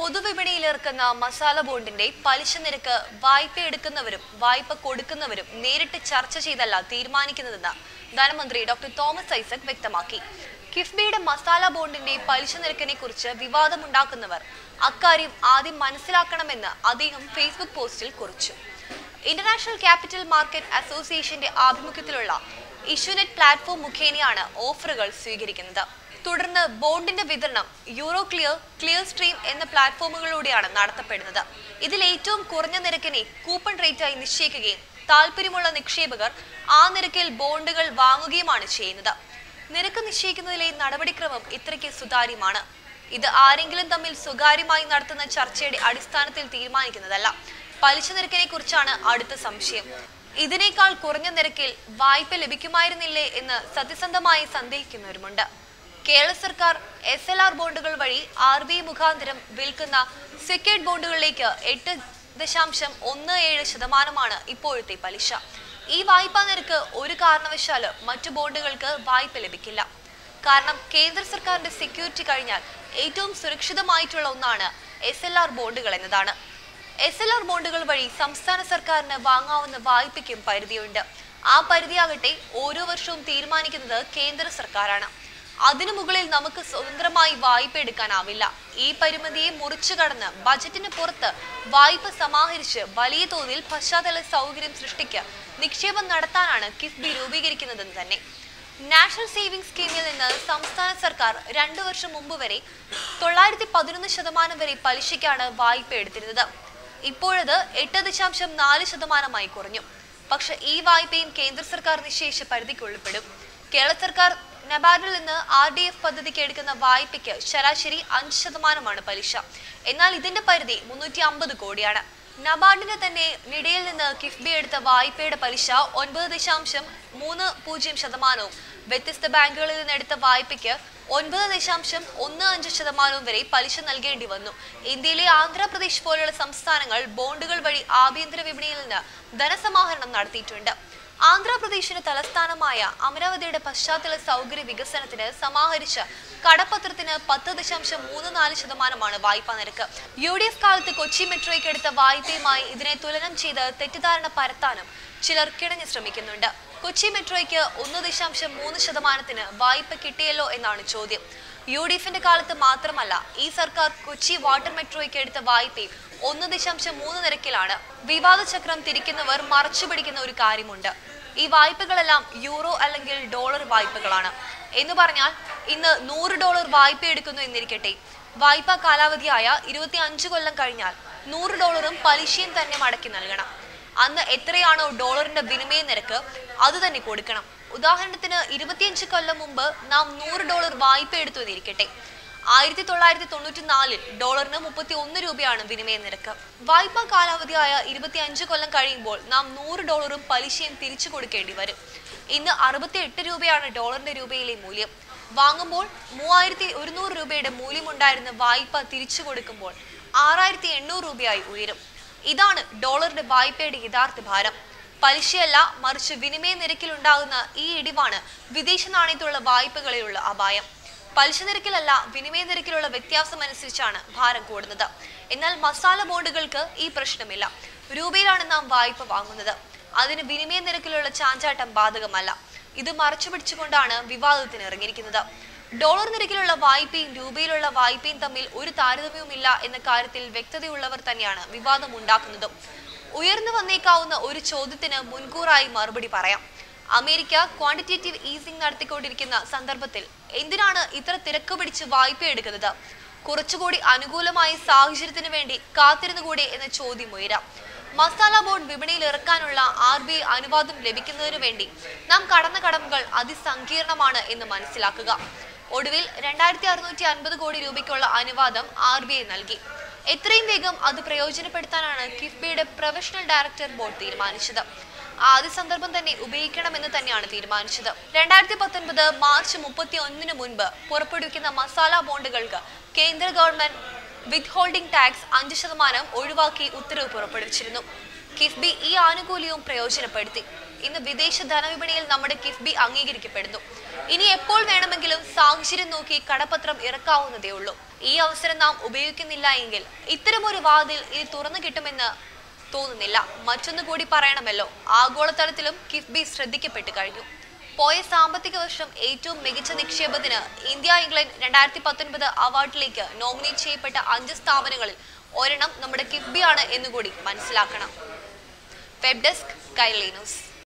പൊതുവിപണിയിൽ ഇറക്കുന്ന മസാല ബോണ്ടിന്റെ പലിശ നിരക്ക് വായ്പ എടുക്കുന്നവരും വായ്പ കൊടുക്കുന്നവരും നേരിട്ട് ചർച്ച ചെയ്തല്ല തീരുമാനിക്കുന്നതെന്ന് ധനമന്ത്രി ഡോക്ടർ തോമസ് ഐസക് വ്യക്തമാക്കി. കിഫ്ബിയുടെ മസാല ബോണ്ടിന്റെ പലിശ നിരക്കിനെ കുറിച്ച് വിവാദമുണ്ടാക്കുന്നവർ അക്കാര്യം ആദ്യം മനസ്സിലാക്കണമെന്ന് അദ്ദേഹം ഫേസ്ബുക്ക് പോസ്റ്റിൽ കുറിച്ചു. ഇന്റർനാഷണൽ ക്യാപിറ്റൽ മാർക്കറ്റ് അസോസിയേഷന്റെ ആഭിമുഖ്യത്തിലുള്ള ഇഷ്യൂനെറ്റ് പ്ലാറ്റ്ഫോം മുഖേനയാണ് ഓഫറുകൾ സ്വീകരിക്കുന്നത്. തുടർന്ന് ബോണ്ടിന്റെ വിതരണം യൂറോ ക്ലിയർ ക്ലിയർ സ്ട്രീം എന്ന പ്ലാറ്റ്ഫോമുകളിലൂടെയാണ് നടത്തപ്പെടുന്നത്. ഇതിൽ ഏറ്റവും കുറഞ്ഞ നിരക്കിനെ കൂപ്പൺ റേറ്റായി നിശ്ചയിക്കുകയും താല്പര്യമുള്ള നിക്ഷേപകർ ആ നിരക്കിൽ ബോണ്ടുകൾ വാങ്ങുകയുമാണ് ചെയ്യുന്നത്. നിരക്ക് നിശ്ചയിക്കുന്നതിലെ നടപടിക്രമം ഇത്രയ്ക്ക് സുതാര്യമാണ്. ഇത് ആരെങ്കിലും തമ്മിൽ സ്വകാര്യമായി നടത്തുന്ന ചർച്ചയുടെ അടിസ്ഥാനത്തിൽ തീരുമാനിക്കുന്നതല്ല. പലിശ നിരക്കിനെ കുറിച്ചാണ് അടുത്ത സംശയം. ഇതിനേക്കാൾ കുറഞ്ഞ നിരക്കിൽ വായ്പ ലഭിക്കുമായിരുന്നില്ലേ എന്ന് സത്യസന്ധമായി സന്ദേഹിക്കുന്നവരുമുണ്ട്. കേരള സർക്കാർ എസ് എൽ ആർ ബോണ്ടുകൾ വഴി ആർ ബി മുഖാന്തരം വിൽക്കുന്ന സെക്യൂർഡ് ബോണ്ടുകളിലേക്ക് എട്ട് ദശാംശം ഒന്ന് ഏഴ് ശതമാനമാണ് ഇപ്പോഴത്തെ പലിശ. ഈ വായ്പാ നിരക്ക് ഒരു കാരണവശാലും മറ്റു ബോണ്ടുകൾക്ക് വായ്പ ലഭിക്കില്ല. കാരണം കേന്ദ്ര സർക്കാരിന്റെ സെക്യൂരിറ്റി കഴിഞ്ഞാൽ ഏറ്റവും സുരക്ഷിതമായിട്ടുള്ള ഒന്നാണ് എസ് എൽ ആർ ബോണ്ടുകൾ എന്നതാണ്. എസ് എൽ ആർ ബോണ്ടുകൾ വഴി സംസ്ഥാന സർക്കാരിന് വാങ്ങാവുന്ന വായ്പയ്ക്കും പരിധിയുണ്ട്. ആ പരിധിയാകട്ടെ ഓരോ വർഷവും തീരുമാനിക്കുന്നത് കേന്ദ്ര സർക്കാരാണ്. അതിനു മുകളിൽ നമുക്ക് സ്വതന്ത്രമായി വായ്പ എടുക്കാനാവില്ല. ഈ പരിമിതിയെ മുറിച്ചു കടന്ന് ബജറ്റിന് പുറത്ത് വായ്പ സമാഹരിച്ച് വലിയ തോതിൽ പശ്ചാത്തല സൗകര്യം സൃഷ്ടിക്ക് നിക്ഷേപം നടത്താനാണ് കിഫ്ബി രൂപീകരിക്കുന്നതെന്ന് തന്നെ. നാഷണൽ സേവിംഗ് സ്കീമിൽ നിന്ന് സംസ്ഥാന സർക്കാർ രണ്ടു വർഷം മുമ്പ് വരെ തൊള്ളായിരത്തി പതിനൊന്ന് ശതമാനം വരെ പലിശയ്ക്കാണ് വായ്പ എടുത്തിരുന്നത്. ഇപ്പോഴത് എട്ട് ദശാംശം നാല് ശതമാനമായി കുറഞ്ഞു. പക്ഷെ ഈ വായ്പയും കേന്ദ്ര സർക്കാർ നിശ്ചയിച്ച പരിധിക്കുള്ളിപ്പെടും കേരള സർക്കാർ നബാർഡിൽ നിന്ന് ആർ ഡി എഫ് പദ്ധതിക്ക് എടുക്കുന്ന വായ്പയ്ക്ക് ശരാശരി അഞ്ച് ശതമാനമാണ് പലിശ. എന്നാൽ ഇതിന്റെ പരിധി മുന്നൂറ്റി അമ്പത് കോടിയാണ്. നബാർഡിന് തന്നെ നിടയിൽ നിന്ന് കിഫ്ബി എടുത്ത വായ്പയുടെ പലിശ ഒൻപത് ദശാംശം മൂന്ന് പൂജ്യം ശതമാനവും. വ്യത്യസ്ത ബാങ്കുകളിൽ നിന്ന് എടുത്ത വായ്പയ്ക്ക് ഒൻപത് ദശാംശം ഒന്ന് അഞ്ച് ശതമാനവും വരെ പലിശ നൽകേണ്ടി വന്നു. ഇന്ത്യയിലെ ആന്ധ്രാപ്രദേശ് പോലുള്ള സംസ്ഥാനങ്ങൾ ബോണ്ടുകൾ വഴി ആഭ്യന്തര വിപണിയിൽ നിന്ന് ധനസമാഹരണം നടത്തിയിട്ടുണ്ട്. ആന്ധ്രാപ്രദേശിന് തലസ്ഥാനമായ അമരാവതിയുടെ പശ്ചാത്തല സൗകര്യ വികസനത്തിന് സമാഹരിച്ച കടപ്പത്രത്തിന് പത്ത് ദശാംശം മൂന്ന് നാല് ശതമാനമാണ് വായ്പാ നിരക്ക്. യു ഡി എഫ് കാലത്ത് കൊച്ചി മെട്രോയ്ക്ക് എടുത്ത വായ്പയുമായി ഇതിനെ തുലനം ചെയ്ത് തെറ്റിദ്ധാരണ പരത്താനും ചിലർ കിണഞ്ഞു ശ്രമിക്കുന്നുണ്ട്. കൊച്ചി മെട്രോയ്ക്ക് ഒന്ന് ദശാംശം മൂന്ന് ശതമാനത്തിന് വായ്പ കിട്ടിയല്ലോ എന്നാണ് ചോദ്യം. യു ഡി എഫിന്റെ കാലത്ത് മാത്രമല്ല ഈ സർക്കാർ കൊച്ചി വാട്ടർ മെട്രോയ്ക്ക് എടുത്ത വായ്പയും ഒന്ന് ദശാംശം മൂന്ന് നിരക്കിലാണ്. വിവാദ ചക്രം തിരിക്കുന്നവർ മറച്ചു പിടിക്കുന്ന ഒരു കാര്യമുണ്ട്. ഈ വായ്പകളെല്ലാം യൂറോ അല്ലെങ്കിൽ ഡോളർ വായ്പകളാണ്. എന്ന് പറഞ്ഞാൽ ഇന്ന് നൂറ് ഡോളർ വായ്പ എടുക്കുന്നു എന്നിരിക്കട്ടെ. വായ്പാ കാലാവധിയായ ഇരുപത്തി അഞ്ച് കൊല്ലം കഴിഞ്ഞാൽ നൂറ് ഡോളറും പലിശയും തന്നെ മടക്കി നൽകണം. അന്ന് എത്രയാണോ ഡോളറിന്റെ വിനിമയ നിരക്ക് അത് തന്നെ കൊടുക്കണം. ഉദാഹരണത്തിന് ഇരുപത്തിയഞ്ച് കൊല്ലം മുമ്പ് നാം നൂറ് ഡോളർ വായ്പ എടുത്തു എന്നിരിക്കട്ടെ. ആയിരത്തി തൊള്ളായിരത്തി തൊണ്ണൂറ്റി നാലിൽ ഡോളറിന് മുപ്പത്തി ഒന്ന് രൂപയാണ് വിനിമയ നിരക്ക്. വായ്പാ കാലാവധിയായ ഇരുപത്തി അഞ്ച് കൊല്ലം കഴിയുമ്പോൾ നാം നൂറ് ഡോളറും പലിശയും തിരിച്ചു കൊടുക്കേണ്ടി വരും. ഇന്ന് അറുപത്തി എട്ട് രൂപയാണ് ഡോളറിന്റെ രൂപയിലെ മൂല്യം. വാങ്ങുമ്പോൾ മൂവായിരത്തി ഒരുന്നൂറ് രൂപയുടെ മൂല്യമുണ്ടായിരുന്ന വായ്പ തിരിച്ചു കൊടുക്കുമ്പോൾ ആറായിരത്തി എണ്ണൂറ് രൂപയായി ഉയരും. ഇതാണ് ഡോളറിന്റെ വായ്പയുടെ യഥാർത്ഥ ഭാരം. പലിശയല്ല മറിച്ച് വിനിമയ നിരക്കിലുണ്ടാകുന്ന ഈ ഇടിവാണ് വിദേശ നാണയത്തിലുള്ള വായ്പകളിലുള്ള അപായം. പലിശ നിരക്കിലല്ല വിനിമയ നിരക്കിലുള്ള വ്യത്യാസം അനുസരിച്ചാണ് ഭാരം കൂടുന്നത്. എന്നാൽ മസാല ബോർഡുകൾക്ക് ഈ പ്രശ്നമില്ല. രൂപയിലാണ് നാം വായ്പ വാങ്ങുന്നത്. അതിന് വിനിമയ നിരക്കിലുള്ള ചാഞ്ചാട്ടം ബാധകമല്ല. ഇത് മറച്ചു പിടിച്ചുകൊണ്ടാണ് വിവാദത്തിന് ഇറങ്ങിയിരിക്കുന്നത്. ഡോളർ നിരക്കിലുള്ള വായ്പയും രൂപയിലുള്ള വായ്പയും തമ്മിൽ ഒരു താരതമ്യവുമില്ല എന്ന കാര്യത്തിൽ വ്യക്തതയുള്ളവർ തന്നെയാണ് വിവാദം ഉണ്ടാക്കുന്നതും ഉയർന്നു വന്നേക്കാവുന്ന ഒരു ചോദ്യത്തിന് മുൻകൂറായി മറുപടി പറയാം. അമേരിക്ക ക്വാണ്ടിറ്റേറ്റീവ് ഈസിംഗ് നടത്തിക്കൊണ്ടിരിക്കുന്ന സന്ദർഭത്തിൽ എന്തിനാണ് ഇത്ര തിരക്ക് പിടിച്ച് വായ്പ എടുക്കുന്നത്? കുറച്ചുകൂടി അനുകൂലമായ സാഹചര്യത്തിന് വേണ്ടി കാത്തിരുന്നുകൂടെ എന്ന ചോദ്യം ഉയരാം. മസാല ബോർഡ് വിപണിയിൽ ഇറക്കാനുള്ള ആർ ബി ഐ അനുവാദം ലഭിക്കുന്നതിനു വേണ്ടി നാം കടന്ന കടമകൾ അതിസങ്കീർണമാണ് എന്ന് മനസ്സിലാക്കുക. ഒടുവിൽ രണ്ടായിരത്തി അറുന്നൂറ്റി അൻപത് കോടി രൂപയ്ക്കുള്ള അനുവാദം ആർ ബി ഐ നൽകി. എത്രയും വേഗം അത് പ്രയോജനപ്പെടുത്താനാണ് കിഫ്ബിയുടെ പ്രൊഫഷണൽ ഡയറക്ടർ ബോർഡ് തീരുമാനിച്ചത്. ആദ്യ സന്ദർഭം തന്നെ ഉപയോഗിക്കണമെന്ന് തന്നെയാണ് തീരുമാനിച്ചത്. രണ്ടായിരത്തി പത്തൊൻപത് മാർച്ച് മുപ്പത്തി ഒന്നിന് മുൻപ് പുറപ്പെടുവിക്കുന്ന മസാല ബോണ്ടുകൾക്ക് കേന്ദ്ര ഗവൺമെന്റ് വിത്ത് ഹോൾഡിംഗ് ടാക്സ് അഞ്ച് ശതമാനം ഒഴിവാക്കി ഉത്തരവ് പുറപ്പെടുവിച്ചിരുന്നു. കിഫ്ബി ഈ ആനുകൂല്യവും പ്രയോജനപ്പെടുത്തി. ഇന്ന് വിദേശ ധനവിപണിയിൽ നമ്മുടെ കിഫ്ബി അംഗീകരിക്കപ്പെടുന്നു. ഇനി എപ്പോൾ വേണമെങ്കിലും സാഹചര്യം നോക്കി കടപത്രം ഇറക്കാവുന്നതേ ഉള്ളൂ ഈ അവസരം നാം ഉപയോഗിക്കുന്നില്ല എങ്കിൽ ഇത്തരമൊരു വാതിൽ ഇനി തുറന്നു കിട്ടുമെന്ന് തോന്നുന്നില്ല. മറ്റൊന്നു കൂടി പറയണമല്ലോ. ആഗോളതലത്തിലും കിഫ്ബി ശ്രദ്ധിക്കപ്പെട്ടു കഴിഞ്ഞു. പോയ സാമ്പത്തിക വർഷം ഏറ്റവും മികച്ച നിക്ഷേപത്തിന് ഇന്ത്യ ഇംഗ്ലണ്ട് രണ്ടായിരത്തി പത്തൊൻപത് അവാർഡിലേക്ക് നോമിനേറ്റ് ചെയ്യപ്പെട്ട അഞ്ച് സ്ഥാപനങ്ങളിൽ ഒരെണ്ണം നമ്മുടെ കിഫ്ബിയാണ് എന്നുകൂടി മനസ്സിലാക്കണം. Web desk